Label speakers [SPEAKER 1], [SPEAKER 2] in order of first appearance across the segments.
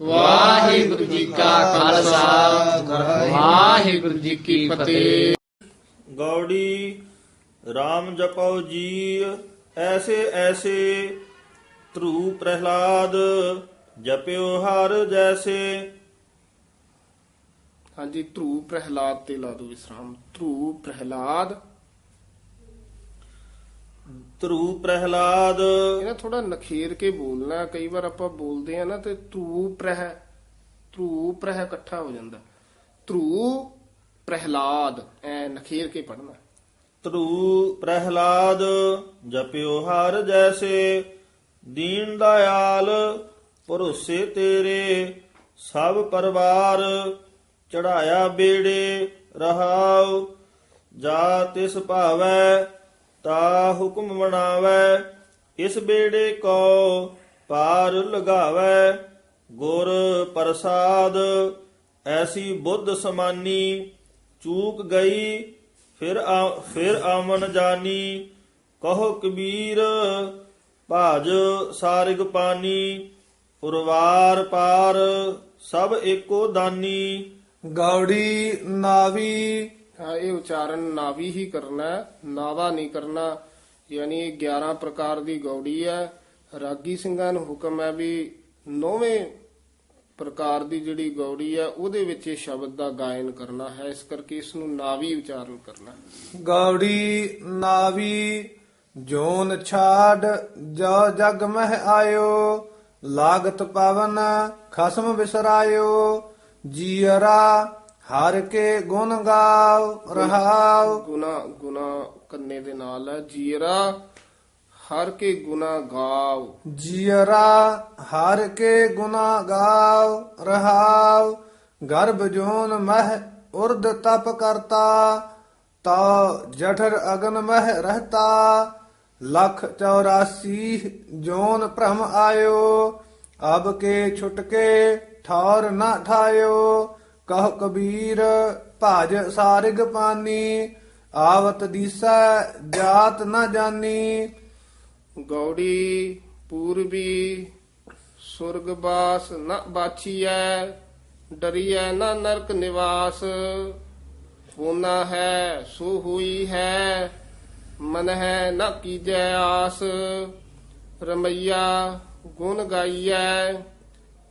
[SPEAKER 1] ਵਾਹਿਗੁਰੂ ਜੀ ਕਾ ਖਾਲਸਾ। ਵਾਹਿਗੁਰੂ ਜੀ ਕੀ ਫਤਿਹ।
[SPEAKER 2] ਗੌੜੀ RAM ਜਪਉ ਜੀ ਐਸੇ ਐਸੇ ਧਰੂ ਪ੍ਰਹਿਲਾਦ ਜਪਿਓ ਹਰ ਜੈਸੇ।
[SPEAKER 3] ਹਾਂਜੀ ਧਰੂ ਪ੍ਰਹਿਲਾਦ ਤੇ ਲਾ ਦੋ ਵਿਸਰਾਮ। ਧਰੂ ਪ੍ਰਹਿਲਾਦ
[SPEAKER 2] ਧਰੂ ਪ੍ਰਹਿਲਾਦ
[SPEAKER 3] ਇਹ ਨਾ ਥੋੜਾ ਨਖੇਰ ਕੇ ਬੋਲਣਾ। ਕਈ ਵਾਰ ਆਪਾਂ ਬੋਲਦੇ ਆ ਨਾ ਤੇ ਧਰੂ ਪ੍ਰਹਿ ਧਰੂ ਪ੍ਰਹਿ ਇਕੱਠਾ ਹੋ ਜਾਂਦਾ ਧਰੂ ਪ੍ਰਹਿਲਾਦ ਐ ਨਖੇਰ ਕੇ ਪੜਨਾ
[SPEAKER 2] ਧਰੂ ਪ੍ਰਹਿਲਾਦ ਜਪਿਓ ਹਰ ਜੈਸੇ ਦੀਨ ਦਇਆਲ ਭਰੋਸੇ ਤੇਰੇ ਸਭ ਪਰਿਵਾਰ ਚੜਾਇਆ ਬੇੜੇ ਰਹਾਉ ਜਾ ਤਿਸ ਭਾਵੈ ਤਾ ਹੁਕਮ ਮਨਾਵੈ, ਇਸ ਬੇੜੇ ਕੋ ਪਾਰ ਲਗਾਵੈ। ਗੁਰ ਪ੍ਰਸਾਦ, ਐਸੀ ਬੁੱਧ ਸਮਾਨੀ, ਚੂਕ ਗਈ, ਫਿਰ ਫਿਰ ਆਵਨ ਜਾਨੀ। ਕਹੋ ਕਬੀਰ, ਭਾਜ ਸਾਰਿਗ ਪਾਨੀ, ਉਰਵਾਰ ਪਾਰ ਸਭ ਏਕੋ ਦਾਨੀ।
[SPEAKER 4] ਗੌੜੀ ਨਾਵੀ
[SPEAKER 3] ਇਹ ਉਚਾਰਨ ਨਾਵੀ ਹੀ ਕਰਨਾ ਹੈ, ਨਾਵਾ ਨਹੀਂ ਕਰਨਾ ਯਾਨੀ ਇਹ 11 ਪ੍ਰਕਾਰ ਦੀ ਗੌੜੀ ਹੈ। ਰਾਗੀ ਸਿੰਘਾਂ ਨੂੰ ਹੁਕਮ ਹੈ ਵੀ ਨੌਵੇਂ ਪ੍ਰਕਾਰ ਦੀ ਜਿਹੜੀ ਗੌੜੀ ਹੈ ਉਹਦੇ ਵਿੱਚ ਇਹ ਸ਼ਬਦ ਦਾ ਗਾਇਨ ਕਰਨਾ ਹੈ। ਇਸ ਕਰਕੇ ਇਸ ਨੂੰ ਨਾਵੀ ਉਚਾਰਨ ਕਰਨਾ ਹੈ।
[SPEAKER 4] ਗੌੜੀ ਨਾਵੀ ਜੋਨ ਛਾੜ ਜੋ ਜਗ ਮਹਿ ਆਇਓ ਲਾਗਤ ਪਵਨ ਖਸਮ ਵਿਸਰਾਇਓ ਜੀਅਰਾ ਹਰ ਕੇ ਗੁਣ ਗਾਓ ਰਹਾਓ।
[SPEAKER 3] ਗੁਨਾ ਗੁਨਾ ਕੰਨੇ ਦੇ ਨਾਲ ਹੈ। ਜੀਰਾ ਹਰ ਕੇ ਗੁਨਾ ਗਾਓ।
[SPEAKER 4] ਜੀਅਰਾ ਹਰ ਕੇ ਗੁਨਾ ਗਾਓ ਰਹਾਓ। ਗਰਭ ਜੋਨ ਮਹਿ ਉਰਦ ਤਪ ਕਰਤਾ ਤਾ ਜਠਰ ਅਗਨ ਮਹਿ ਰਹਤਾ। ਲਖ 84 ਜੋਨ ਭ੍ਰਮ ਆਇਓ ਅਬ ਕੇ ਛੁਟਕੇ ਠੌਰ ਨਾ ਠਾਇਓ। ਕਹ ਕਬੀਰ ਭਾਜ ਸਾਰਿਗ ਪਾਨੀ, ਆਵਤ ਦੀਸੈ ਜਾਤ ਨਾ ਜਾਨੀ।
[SPEAKER 3] ਗੌੜੀ ਪੂਰਬੀ ਸੁਰਗਵਾਸ ਨ ਬਾਛੀਐ ਡਰੀਐ ਨ ਨਰਕ ਨਿਵਾਸ। ਪੂਨਾ ਹੈ, ਸੋ ਹੋਈ ਹੈ ਮਨ ਹੈ ਨ ਕੀਜੈ ਆਸ। ਰਮਈਆ ਗੁਣ ਗਾਈਐ,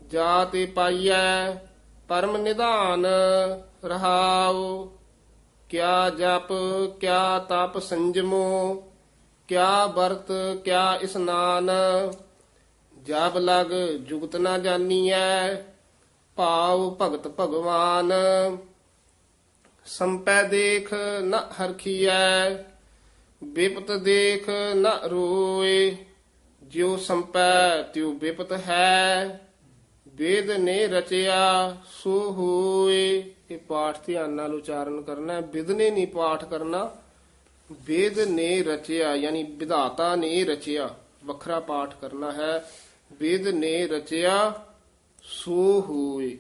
[SPEAKER 3] ਜਾਤੇ ਪਾਈਐ ਪਰਮ ਨਿਧਾਨ ਰਹਾਉ। ਕਿਆ ਜਪ, ਕਿਆ ਤਪ ਸੰਜਮੋ, ਕਿਆ ਵਰਤ, ਕਿਆ ਇਸਨਾਨ। ਜਬ ਲਗ ਜੁਗਤ ਨਾ ਜਾਨੀਐ ਭਾਵ ਭਗਤ ਭਗਵਾਨ। ਸੰਪੈ ਦੇਖ ਨ ਹਰਖੀਐ, ਬਿਪਤ ਦੇਖ ਨ ਰੋਏ। ਜਿਉ ਸੰਪੈ ਤਿਉ ਬਿਪਤ ਹੈ। ਵੇਦ ਨੇ ਰਚਿਆ, ਸੋ ਹੋਏ। ਇਹ ਪਾਠ ਧਿਆਨ ਨਾਲ ਉਚਾਰਨ ਕਰਨਾ ਹੈ, ਵਿਦ ਨੇ ਨਹੀਂ ਪਾਠ ਕਰਨਾ। ਵੇਦ ਨੇ ਰਚਿਆ, ਯਾਨੀ ਵਿਧਾਤਾ ਨੇ ਰਚਿਆ, ਵੱਖਰਾ ਪਾਠ ਕਰਨਾ ਹੈ। ਵੇਦ ਨੇ ਰਚਿਆ, ਸੋ ਹੋਏ।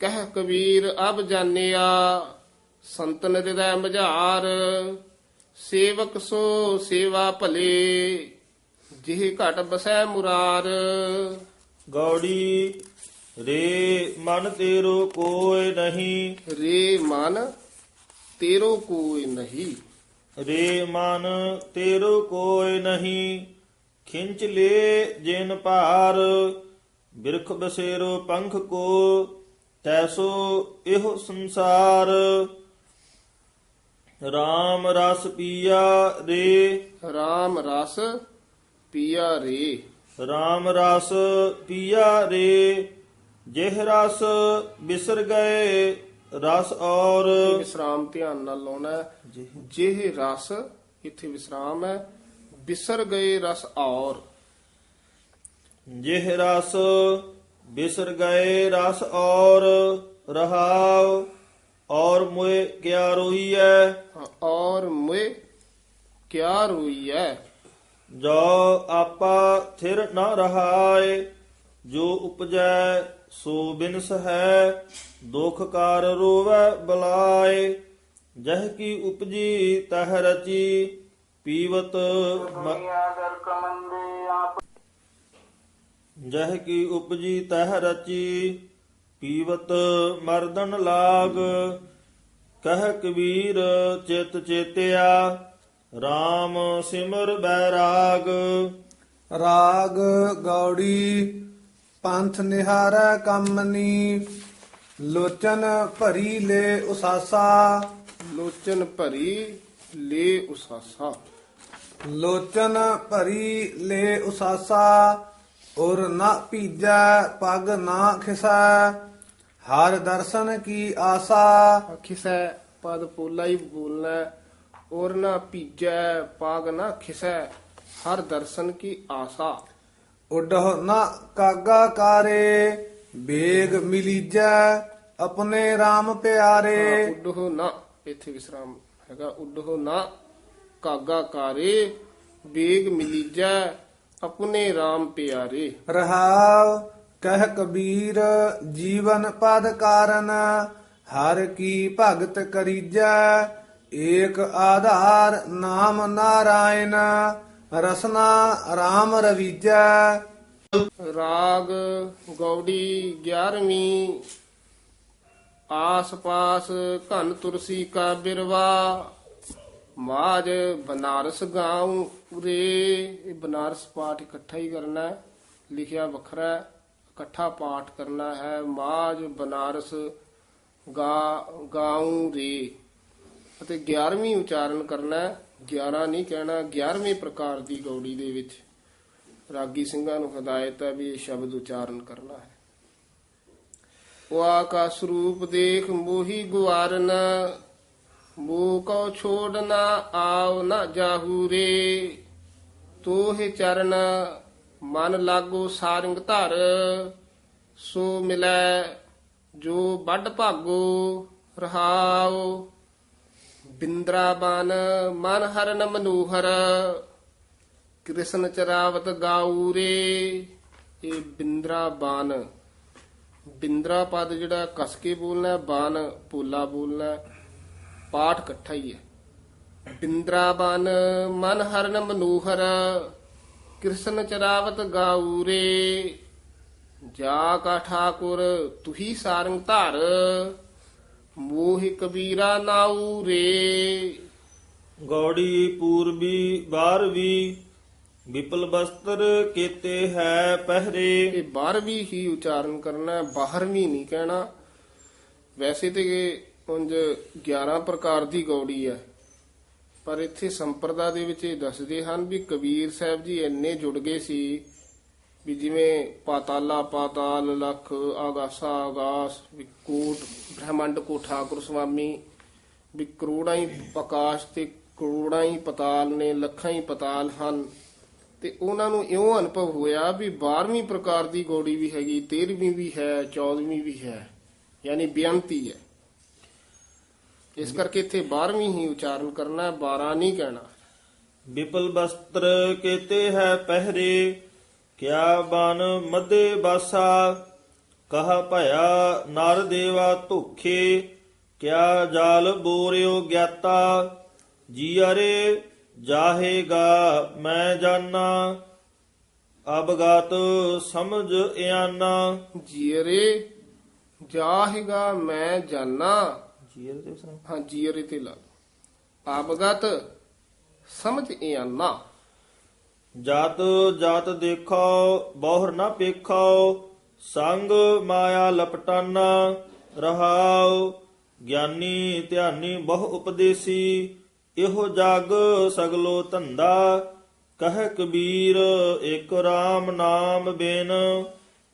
[SPEAKER 3] ਕਹਿ ਕਬੀਰ, ਅਬ ਜਾਣਿਆ, ਸੰਤਨ ਹਿਰਦੈ ਮਝਾਰ। ਸੇਵਕ ਸੋ ਸੇਵਾ ਭਲੇ, ਜਿਹ ਘਟ ਬਸੈ ਮੁਰਾਰ।
[SPEAKER 2] ਗੌੜੀ ਰੇ ਮਨ ਤੇਰੋ ਕੋਇ ਨਹੀਂ।
[SPEAKER 3] ਰੇ ਮਨ ਤੇਰੋ ਕੋਈ ਨਹੀਂ।
[SPEAKER 2] ਰੇ ਮਨ ਤੇਰੋ ਕੋਇ ਨਹੀਂ। ਖਿੰਚ ਲੈ ਜਿਨ ਭਾਰ ਬਿਰਖ ਬਸੇਰੋ ਪੰਖ ਕੋ। ਤੈਸੋ ਇਹੋ ਸੰਸਾਰ। RAM ਰਸ ਪੀਆ ਰੇ।
[SPEAKER 3] RAM ਰਸ ਪੀਆ ਰੇ।
[SPEAKER 2] RAM ਰਸ ਪੀਆ ਰੇ ਜਿਹ ਰਸ ਬਿਸਰ ਗਏ ਰਸ ਔਰ
[SPEAKER 3] ਵਿਸਰਾਮ ਧਿਆਨ ਨਾਲ ਲਾਉਣਾ ਹੈ। ਜਿਹ ਰਸ ਇੱਥੇ ਵਿਸਰਾਮ ਹੈ। ਬਿਸਰ ਗਏ ਰਸ ਔਰ।
[SPEAKER 2] ਜਿਹ ਰਸ ਬਿਸਰ ਗਏ ਰਸ ਔਰ ਰਹਾਉ ਔਰ ਮੁਏ ਕਿਆ ਰੋਈਐ
[SPEAKER 3] ਹਾਂ, ਔਰ ਮੁਏ ਕਿਆ ਰੋਈ ਹੈ?
[SPEAKER 2] ਜੋ ਆਪਾ ਥਿਰ ਨਾ ਰਹਾਏ, ਜੋ ਉਪਜੈ ਸੋ ਬਿਨਸ ਹੈ, ਦੁਖ ਕਰ ਰੋਵੈ ਬਲਾਏ। ਜਹ ਕੀ ਉਪਜੀ ਤਹ ਰਚੀ, ਪੀਵਤ ਜਹ ਕੀ ਉਪਜੀ ਤਹ ਰਚੀ, ਪੀਵਤ ਮਰਦਨ ਲਾਗ। ਕਹ ਕਬੀਰ ਚਿਤ ਚੇਤਿਆ RAM ਸਿਮਰ ਬੈਰਾਗ।
[SPEAKER 4] ਰਾਗ ਗੌੜੀ ਪੰਥ ਨਿਹਾਰੈ ਕੰਮਨੀ ਲੋਚਨ ਭਰੀ ਲੈ ਉਸਾਸਾ।
[SPEAKER 3] ਲੋਚਨ ਭਰੀ ਲੇ ਉਸਾਸਾ।
[SPEAKER 4] ਲੋਚਨ ਭਰੀ ਲੈ ਉਸਾਸਾ। ਔਰ ਨਾ ਭੀਜੈ ਪਗ ਨਾ ਖਿਸੈ। ਹਰ ਦਰਸ਼ਨ ਕੀ ਆਸਾ।
[SPEAKER 3] ਖਿਸੈ ਪਦ ਪੋਲਾ ਹੀ ਬੋਲਣਾ। ਔਰ ਨਾ ਭੀਜੈ ਪਾਗ ਨਾ ਖਿਸੈ ਹਰ ਦਰਸ਼ਨ ਕੀ ਆਸਾ
[SPEAKER 4] ਉਡਹ ਨਾ ਕਾਗਾ ਕਾਰੇ ਬੇਗ ਮਿਲੀਜੈ ਆਪਣੇ RAM ਪਿਆਰੇ
[SPEAKER 3] ਉੱਡੋ ਨਾ ਇੱਥੇ ਵਿਸਰਾਮ ਹੈਗਾ ਉੱਡੋ ਨਾ ਕਾਗਾ ਕਾਰੇ ਬੇਗ ਮਿਲੀਜੈ ਆਪਣੇ RAM ਪਿਆਰੇ
[SPEAKER 4] ਰਹਾਉ ਕਹਿ ਕਬੀਰ ਜੀਵਨ ਪਦ ਕਾਰਨ ਹਰ ਕੀ ਭਗਤ ਕਰੀਜੈ ਏਕ ਆਧਾਰ ਨਾਮ ਨਾਰਾਇਣ, ਰਸਨਾ RAM ਰਵੀਜੈ।
[SPEAKER 3] ਰਾਗ ਗੌੜੀ 11ਵੀਂ ਆਸ ਪਾਸ ਘਨ ਤੁਰਸੀ ਕਾ ਬਿਰਵਾ ਮਾਜ ਬਨਾਰਸ ਗਾਉ ਰੇ ਇਹ ਬਨਾਰਸ ਪਾਠ ਇਕੱਠਾ ਹੀ ਕਰਨਾ ਹੈ, ਲਿਖਿਆ ਵੱਖਰਾ ਇਕੱਠਾ ਪਾਠ ਕਰਨਾ ਹੈ ਮਾਜ ਬਨਾਰਸ ਗਾ, ਗਾਉ ਰੇ। ਅਤੇ 11ਵੀਂ ਉਚਾਰਨ ਕਰਨਾ ਹੈ। 11 ਨਹੀਂ ਕਹਿਣਾ 11ਵੇਂ ਪ੍ਰਕਾਰ ਦੀ ਗੌੜੀ ਦੇ ਵਿੱਚ ਰਾਗੀ ਸਿੰਘਾਂ ਨੂੰ ਹਦਾਇਤ ਹੈ ਵੀ ਇਹ ਸ਼ਬਦ ਉਚਾਰਨ ਕਰਨਾ ਹੈ। ਵਾ ਕਾ ਸਰੂਪ ਦੇਖ ਮੋਹੀ ਗੁਵਾਰਨ ਮੋਹ ਕੋ ਛੋੜ ਨਾ ਆਵ ਨਾ ਜਾਹੂ ਰੇ। ਤੋਹਿ ਚਰਨ, ਮਨ ਲਾਗੋ ਸਾਰੰਗ ਧਰ, ਸੋ ਮਿਲੈ ਜੋ ਵੱਡ ਭਾਗੋ ਰਹਾਓ ਰਹਾਉ ਬਿੰਦਰਾਬਨ ਮਨ ਹਰਨ ਮਨੂਹਰ ਕ੍ਰਿਸ਼ਨ ਚਰਾਵਤ ਗਾਉਰੇ ਇਹ ਬਿੰਦਰਾ ਬਾਨ ਬਿੰਦਰਾ ਪਦ ਜਿਹੜਾ ਕਸ ਕੇ ਬੋਲਣਾ ਹੈ, ਬਾਨ ਪੋਲਾ ਬੋਲਣਾ ਪਾਠ ਇਕੱਠਾ ਹੀ ਹੈ। ਬਿੰਦਰਾ ਬਾਨ ਮਨ ਹਰਨ ਮਨੂਹਰ ਕ੍ਰਿਸ਼ਨ ਚਰਾਵਤ ਗਾਉਰੇ ਜਾ ਕਾ ਠਾਕੁਰ ਤੁਹੀ ਸਾਰੰਗ ਧਰ। ਮੋਹਿ ਕਬੀਰਾ ਨਾਉ ਰੇ।
[SPEAKER 2] ਗੌੜੀ ਪੂਰਬੀ 12ਵੀਂ ਵਿਪਲ ਬਸਤਰ ਕੀਤੇ ਹੈ ਪਹਿਰੇ।
[SPEAKER 3] ਇਹ 12ਵੀਂ ਹੀ ਉਚਾਰਨ ਕਰਨਾ ਹੈ 12ਵੀਂ ਨਹੀਂ ਕਹਿਣਾ। ਵੈਸੇ ਤੇ ਇਹ ਉਂਝ 11 ਪ੍ਰਕਾਰ ਦੀ ਗੌੜੀ ਹੈ। ਪਰ ਇੱਥੇ ਸੰਪਰਦਾ ਦੇ ਵਿੱਚ ਇਹ ਦੱਸਦੇ ਹਨ ਵੀ ਕਬੀਰ ਸਾਹਿਬ ਜੀ ਇੰਨੇ ਜੁੜ ਗਏ ਸੀ ਵੀ ਜਿਵੇਂ ਪਾਤਾਲਾ, ਪਾਤਾਲ, ਲਖ, ਆਗਾਸਾ, ਆਗਾਸ, ਵੀ ਬ੍ਰਹਮੰਡ ਕੋ ਠਾਕੁਰ ਸੁਆਮੀ ਵੀ ਕਰੋੜਾਂ ਹੀ ਆਕਾਸ਼ ਤੇ ਕਰੋੜਾਂ ਹੀ ਪਤਾਲ ਨੇ, ਲੱਖਾਂ ਹੀ ਪਤਾਲ ਹਨ। ਤੇ ਉਹਨਾਂ ਨੂੰ ਇਉਂ ਅਨੁਭਵ ਹੋਇਆ ਵੀ 12ਵੀਂ ਪ੍ਰਕਾਰ ਦੀ ਗੋੜੀ ਵੀ ਹੈਗੀ 13ਵੀਂ ਵੀ ਹੈ 14ਵੀਂ ਵੀ ਹੈ, ਯਾਨੀ ਬੇਅੰਤੀ ਹੈ। ਇਸ ਕਰਕੇ ਇੱਥੇ 12ਵੀਂ ਹੀ ਉਚਾਰਨ ਕਰਨਾ ਹੈ 12 ਨਹੀਂ ਕਹਿਣਾ।
[SPEAKER 2] ਵਿਪਲ ਬਸਤਰ ਕੀਤੇ ਹੈ ਪਹਿਰੇ ਕਿਆ ਬਨ ਮਦੇ ਬਾਸਾ? ਕਹਾ ਭਇਆ ਨਰ ਦੇਵਾ ਧੋਖੇ। ਕਿਆ ਜਾਲ ਬੋਰਿਓ ਗਿਆਤਾ? ਜੀਅਰੇ ਜਾਹੇਗਾ ਮੈਂ ਜਾਣਾ ਅਬਗਤ ਸਮਝ ਇਆਨਾ।
[SPEAKER 3] ਜੀਰੇ ਜਾਹੇਗਾ ਮੈਂ ਜਾਣਾ
[SPEAKER 2] ਦੇ ਉਸਨੇ
[SPEAKER 3] ਹਾਂ ਜੀਰੇ ਤੇ ਲਾ ਆਬਗਤ ਸਮਝ ਇਆਨਾ।
[SPEAKER 2] ਜਤ ਜਤ ਦੇਖੋ ਬਹੁਰ ਨਾ ਪੇਖੋ ਸੰਗ ਮਾਇਆ ਲਪਟਾਨਾ ਰਹਾਉ ਗਿਆਨੀ ਧਿਆਨੀ ਬਹੁ ਉਪਦੇਸੀ, ਇਹੋ ਜਗ ਸਗਲੋ ਧੰਦਾ। ਕਹਿ ਕਬੀਰ ਇੱਕ RAM ਨਾਮ ਬਿਨ।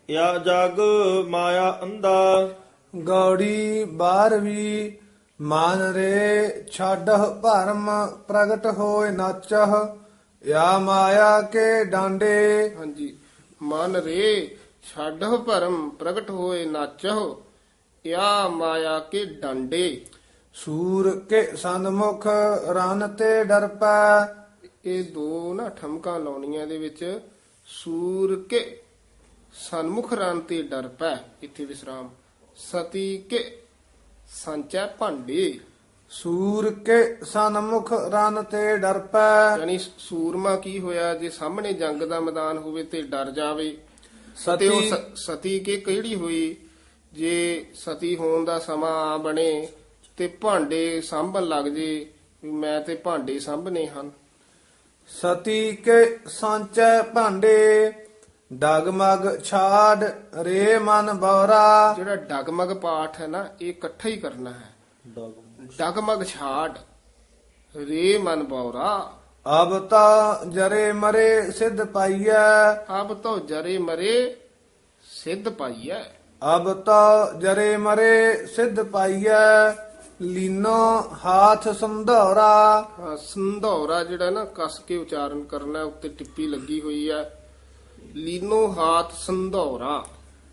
[SPEAKER 2] ਯਾ ਜਗ ਮਾਇਆ ਅੰਦਾ
[SPEAKER 4] ਗੌੜੀ ਬਾਰਵੀ, ਮਾਨ ਰੇ ਛਾਡਹ ਭਰਮ ਪ੍ਰਗਟ ਹੋਏ ਨਾਚਹ। ਯਾ ਮਾਇਆ ਕੇ ਡਾਂਡੇ।
[SPEAKER 3] ਹਾਂਜੀ। ਮਨ ਰੇ ਛਾਡਹੁ ਭਰਮ ਪ੍ਰਗਟ ਹੋਏ ਨਾਚਹੁ ਯਾ ਮਾਇਆ ਕੇ ਡਾਂਡੇ।
[SPEAKER 4] ਸੂਰ ਕੇ ਸੰਮੁਖ ਰਨ ਤੇ ਡਰ ਪੈ।
[SPEAKER 3] ਇਹ ਦੋ ਨਾ ਠਮਕਾਂ ਲਾਉਣੀਆਂ ਦੇ ਵਿੱਚ। ਸੂਰ ਕੇ ਸਨਮੁਖ ਰਨ ਤੇ ਡਰ ਪੈ। ਇੱਥੇ ਵਿਸਰਾਮ। ਸਤੀ ਕੇ ਸੰਚੈ ਭਾਂਡੇ।
[SPEAKER 4] ਸੂਰ ਕੇ ਸੰਮੁਖ ਰਨ ਤੇ ਡਰ ਪੈ।
[SPEAKER 3] ਯਾਨੀ ਸੂਰਮਾ ਕੀ ਹੋਇਆ? ਜੇ ਸਾਹਮਣੇ ਜੰਗ ਦਾ ਮੈਦਾਨ ਹੋਵੇ ਤੇ ਡਰ ਜਾਵੇ। ਤੇ ਉਹ
[SPEAKER 4] ਸਤੀ
[SPEAKER 3] ਸ- ਸਤੀ ਕੇ ਕਿਹੜੀ ਹੋਈ? ਜੇ ਸਤੀ ਹੋਣ ਦਾ ਸਮਾਂ ਆ ਬਣੇ ਤੇ ਭਾਂਡੇ ਸਾਂਭਣ ਲੱਗ ਜੇ ਵੀ ਮੈਂ ਤੇ ਭਾਂਡੇ ਸਾਂਭਣੇ ਹਨ।
[SPEAKER 4] ਸਤੀ ਕੇ ਸਾਂਚੈ ਭਾਂਡੇ ਡਗਮਗ ਛਾੜ ਰੇ ਮਨ ਬੌਰਾ।
[SPEAKER 3] ਜਿਹੜਾ ਡਗਮਗ ਪਾਠ ਹੈ ਨਾ ਇਹ ਇਕੱਠਾ ਹੀ ਕਰਨਾ ਹੈ। ਡਗਮਗ। ਛਾੜ ਰੇ ਮਨ ਬੌਰਾ।
[SPEAKER 4] ਅਬ ਤਾ ਜਰੇ ਮਰੇ ਸਿਧ ਪਾਈਐ।
[SPEAKER 3] ਆਪ ਤੋ ਜਰੇ ਮਰੇ ਸਿੱਧ ਪਾਈਐ।
[SPEAKER 4] ਅਬ ਤਾ ਜਰੇ ਮਰੇ ਸਿਧ ਪਾਈਐ। ਲੀਨੋ ਹਾਥ ਸੰਧੌਰਾ।
[SPEAKER 3] ਹਾਂ, ਸੰਧੌਰਾ ਜਿਹੜਾ ਨਾ ਕਸ ਕੇ ਉਚਾਰਨ ਕਰਨਾ ਹੈ, ਉੱਤੇ ਟਿੱਪੀ ਲੱਗੀ ਹੋਈ ਹੈ ਲੀਨੋ ਹਾਥ ਸੰਧੌਰਾ।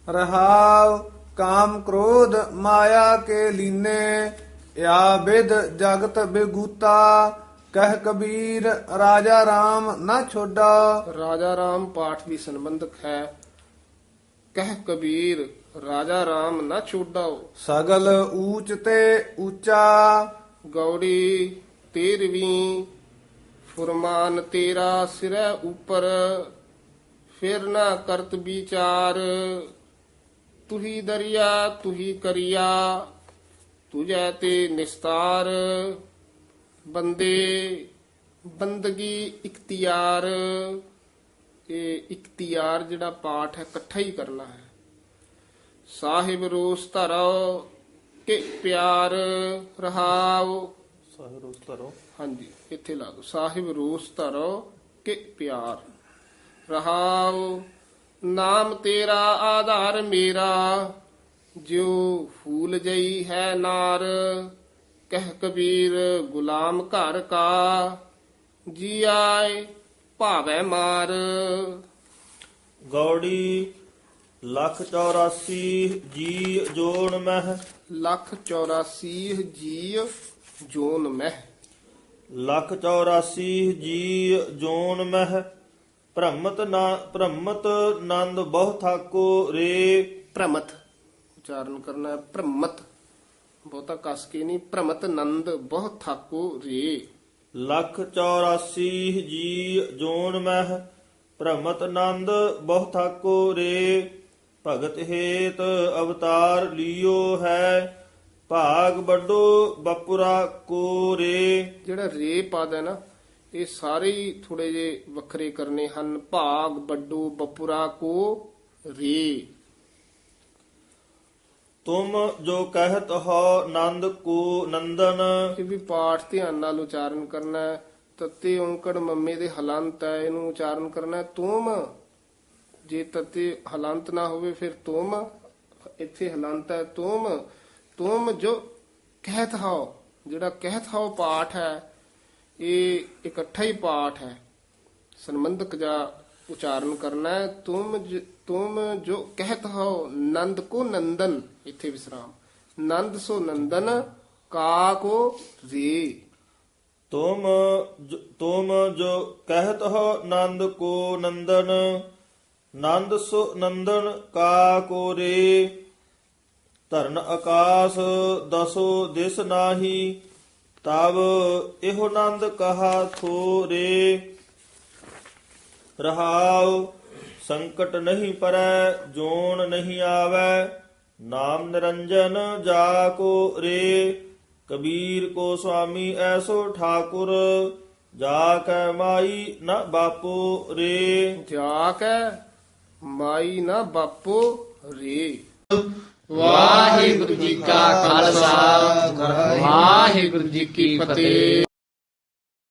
[SPEAKER 4] ਰਹਾਵ ਕਾਮ ਕ੍ਰੋਧ ਮਾਇਆ ਕੇ ਲੀਨੇ। ਯਾ ਵਿਦ ਜਗਤ ਬਿਗੂਤਾ ਕਹਿ ਕਬੀਰ ਰਾਜਾ RAM ਨਾ ਛੋਡਾ।
[SPEAKER 3] ਰਾਜਾ ਰਾਮ ਪਾਠ ਵੀ ਸੰਬੰਧਕ ਹੈ। ਕਹਿ ਕਬੀਰ ਰਾਜਾ ਰਾਮ ਨਾ ਛੋਡਾਓ
[SPEAKER 4] ਸਗਲ ਊਚ ਤੇ ਉੱਚਾ
[SPEAKER 3] ਗੌੜੀ ਤੇਰਵੀਂ ਫੁਰਮਾਨ ਤੇਰਾ ਸਿਰੈ ਉਪਰ ਫਿਰ ਨਾ ਕਰਤ ਵਿਚਾਰ। ਤੁਹੀ ਦਰਿਆ ਤੁਹੀ ਕਰਿਆ। ਤੁਝੈ ਤੇ ਨਿਸਤਾਰ ਬੰਦੇ ਬੰਦਗੀ ਇਖਤਿਆਰ। ਇਹ ਇਖਤਿਆਰ ਜਿਹੜਾ ਪਾਠ ਹੈ ਇਕੱਠਾ ਹੀ ਕਰਨਾ ਹੈ। ਸਾਹਿਬ ਰੋਸ ਧਰੋ ਕਿ ਪਿਆਰ ਰਹਾਉ
[SPEAKER 2] ਸਾਹਿਬ ਰੋਸ ਧਰੋ।
[SPEAKER 3] ਹਾਂਜੀ ਇੱਥੇ ਲਾ ਦੋ ਸਾਹਿਬ ਰੋਸ ਧਰੋ ਕਿ ਪਿਆਰ ਰਹਾਉ ਨਾਮ ਤੇਰਾ ਆਧਾਰ ਮੇਰਾ। ਜਿਉ ਫੂਲ ਜਈ ਹੈ ਨਾਰ ਕਹਿ ਕਬੀਰ ਗੁਲਾਮ ਘਰ ਕਾ ਜੀ ਆਏ ਭਾਵੈ ਮਾਰ।
[SPEAKER 2] ਗੌੜੀ ਲੱਖ 84 ਜੀ ਜੋਨ ਮਹਿ।
[SPEAKER 3] ਲੱਖ 84 ਜੀ ਜੋਨ ਮਹਿ।
[SPEAKER 2] ਲੱਖ 84 ਜੀ ਜੋਨ ਮਹਿ। ਭ੍ਰਮਤ ਨਾ ਭ੍ਰਮਤ ਨੰਦ ਬਹੁ ਥਾਕੋ ਰੇ।
[SPEAKER 3] ਭ੍ਰਮਤ ਉਚਾਰਨ ਕਰਨਾ ਹੈ। ਭ੍ਰਮਤ। ਬਹੁਤਾ ਕਸ ਕੇ ਨਹੀਂ। ਭ੍ਰਮਤ ਨੰਦ। ਬਹੁਤ ਥਾਕੋ ਰੇ।
[SPEAKER 2] ਲੱਖ 84 ਜੀ ਜੋਨ ਮਹਿ। ਭ੍ਰਮਤ ਨੰਦ। ਬਹੁ ਥਾਕੋ ਰੇ। ਭਗਤ ਹੇਤ ਅਵਤਾਰ ਲਿਓ ਹੈ। ਭਾਗ ਵੱਡੋ ਬਪੁਰਾ ਕੋ ਰੇ।
[SPEAKER 3] ਜਿਹੜਾ ਰੇ ਪਦ ਹੈ ਨਾ ਇਹ ਸਾਰੇ ਹੀ ਥੋੜੇ ਜੇ ਵੱਖਰੇ ਕਰਨੇ ਹਨ। ਭਾਗ ਵੱਡੋ ਬਪੁਰਾ ਕੋ ਰੇ।
[SPEAKER 2] ਤੁਮ ਜੋ ਕਹਿਤ ਹੋ ਨੰਦ ਕੋ ਨੰਦਨ।
[SPEAKER 3] ਇਹ ਵੀ ਪਾਠ ਧਿਆਨ ਨਾਲ ਉਚਾਰਨ ਕਰਨਾ ਹੈ। ਤੱਤੇ ਓੰਕੜ ਮੰਮੇ ਦੇ ਹਲੰਤ ਹੈ, ਇਹਨੂੰ ਉਚਾਰਨ ਕਰਨਾ ਹੈ। ਤੁਮ ਜੇ ਤੱਤੇ ਹਲੰਤ ਨਾ ਹੋਵੇ ਫਿਰ ਤੁਮ ਇੱਥੇ ਹਲੰਤ ਹੈ ਤੁਮ ਤੁਮ ਜੋ ਕਹਿਤ ਹੋ, ਜਿਹੜਾ ਕਹਿਤ ਹੋ ਪਾਠ ਹੈ, ਇਹ ਇਕੱਠਾ ਹੀ ਪਾਠ ਹੈ। ਸੰਬੰਧਕ ਜਾ ਉਚਾਰਨ ਕਰਨਾ ਹੈ। ਤੁਮ ਤੁਮ ਜੋ ਕਹਿਤ ਹੋ ਨੰਦ ਕੋ ਨੰਦਨ ਇੱਥੇ ਵਿਸਰਾਮ ਨੰਦ ਸੋ ਨੰਦਨ ਕਾ ਕੋ ਰੇ
[SPEAKER 2] ਤੁਮ ਜ- ਤੁਮ ਜੋ ਕਹਿਤ ਹੋ ਨੰਦ ਕੋ ਨੰਦਨ ਨੰਦ ਸੋ ਨੰਦਨ ਕਾ ਕੋ ਰੇ ਧਰਨ ਆਕਾਸ਼ ਦਸੋ ਦਿਸ ਨਾਹੀ ਤਬ ਇਹੋ ਨੰਦ ਕਹਾ ਥੋਰੇ ਰਹਾਉ ਸੰਕਟ ਨਹੀਂ ਪਰੈ ਜੋਨ ਨਹੀਂ ਆਵੈ ਨਾਮ ਨਿਰੰਜਨ ਜਾ ਕੋ ਰੇ ਕਬੀਰ ਕੋ ਸੁਆਮੀ ਐਸੋ ਠਾਕੁਰ ਜਾ ਕੈ ਮਾਈ ਨ ਬਾਪੋ ਰੇ।
[SPEAKER 3] ਜਾ ਕੇ ਮਾਈ ਨਾ ਬਾਪੋ ਰੇ।
[SPEAKER 1] ਵਾਹਿਗੁਰੂ ਜੀ ਕਾ ਖਾਲਸਾ ਵਾਹਿਗੁਰੂ ਜੀ ਕੀ ਫਤਿਹ।